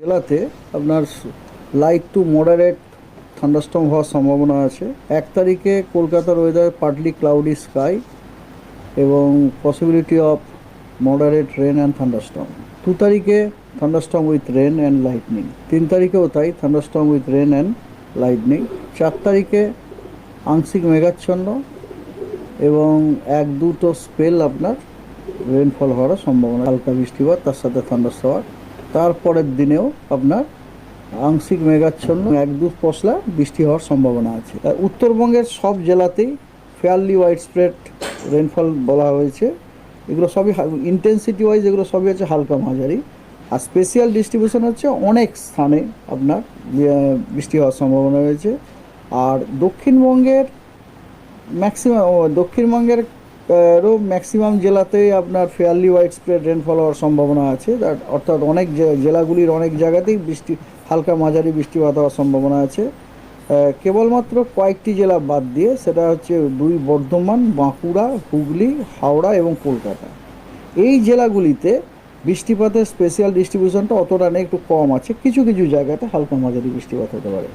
জেলাতে আপনার light to moderate thunderstorm হওয়ার সম্ভাবনা আছে। এক তারিখে কলকাতার ওয়েদার পার্টলি ক্লাউডি স্কাই এবং possibility of moderate rain and thunderstorm দু তারিখে thunderstorm with rain and lightning তিন তারিখেও তাই thunderstorm with rain and lightning চার তারিখে আংশিক মেঘাচ্ছন্ন এবং এক দুটো স্পেল আপনার রেনফল হওয়ার সম্ভাবনা। হালকা বৃষ্টিপাত, তার সাথে থান্ডারস্টর্ম তারপরের দিনেও আপনার আংশিক মেঘাচ্ছন্ন, এক দু পশলা বৃষ্টি হওয়ার সম্ভাবনা আছে। উত্তরবঙ্গের সব জেলাতেই ফেয়ারলি ওয়াইড স্প্রেড রেনফল বলা হয়েছে। এগুলো সবই ইন্টেন্সিটি ওয়াইজ এগুলো সবই হচ্ছে হালকা মাঝারি। আর স্পেশাল ডিস্ট্রিবিউশন হচ্ছে অনেক স্থানে আপনার বৃষ্টি হওয়ার সম্ভাবনা রয়েছে। আর দক্ষিণবঙ্গের ম্যাক্সিমাম দক্ষিণবঙ্গের আরও ম্যাক্সিমাম জেলাতেই আপনার ফেয়ারলি ওয়াইড স্প্রেড রেনফল হওয়ার সম্ভাবনা আছে। অর্থাৎ অনেক জেলাগুলির অনেক জায়গাতেই বৃষ্টি, হালকা মাঝারি বৃষ্টিপাত হওয়ার সম্ভাবনা আছে। কেবলমাত্র কয়েকটি জেলা বাদ দিয়ে সেটা হচ্ছে দুই বর্ধমান, বাঁকুড়া, হুগলি, হাওড়া এবং কলকাতা। এই জেলাগুলিতে বৃষ্টিপাতের স্পেশাল ডিস্ট্রিবিউশনটা অতটা নেই, একটু কম আছে। কিছু কিছু জায়গাতে হালকা মাঝারি বৃষ্টিপাত হতে পারে।